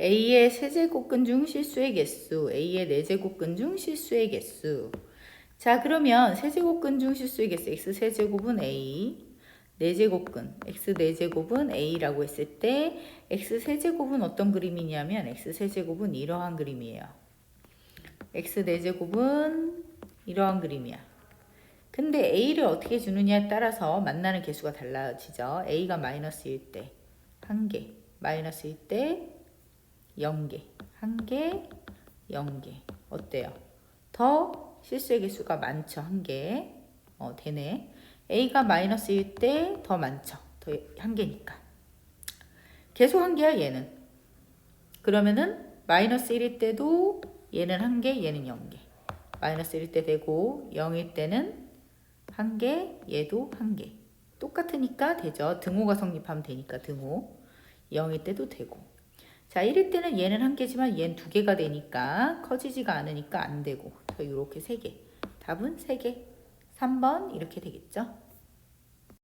A의 세제곱근 중 실수의 개수, A의 네제곱근 중 실수의 개수. 자, 그러면 세제곱근 중 실수의 개수 x 세제곱은 A, 네제곱근 x 네제곱은 A라고 했을 때 x 세제곱은 어떤 그림이냐면 x 세제곱은 이러한 그림이에요. x 네제곱은 이러한 그림이야. 근데 A를 어떻게 주느냐에 따라서 만나는 개수가 달라지죠. A가 마이너스일 때, 한 개, 마이너스일 때, 0개, 한 개, 0개. 어때요? 더 실수의 개수가 많죠. 한 개. 어, 되네. A가 마이너스일 때더 많죠. 더한 개니까. 계속 한 개야, 얘는. 그러면은 마이너스 1일 때도 얘는 한 개, 얘는 0개. 마이너스 1일 때 되고 0일 때는 한 개, 얘도 한 개. 똑같으니까 되죠. 등호가 성립하면 되니까 등호. 0일 때도 되고. 자, 1일 때는 얘는 한 개지만 얘는 두 개가 되니까 커지지가 않으니까 안 되고. 이렇게 세 개. 답은 세 개. 3번 이렇게 되겠죠.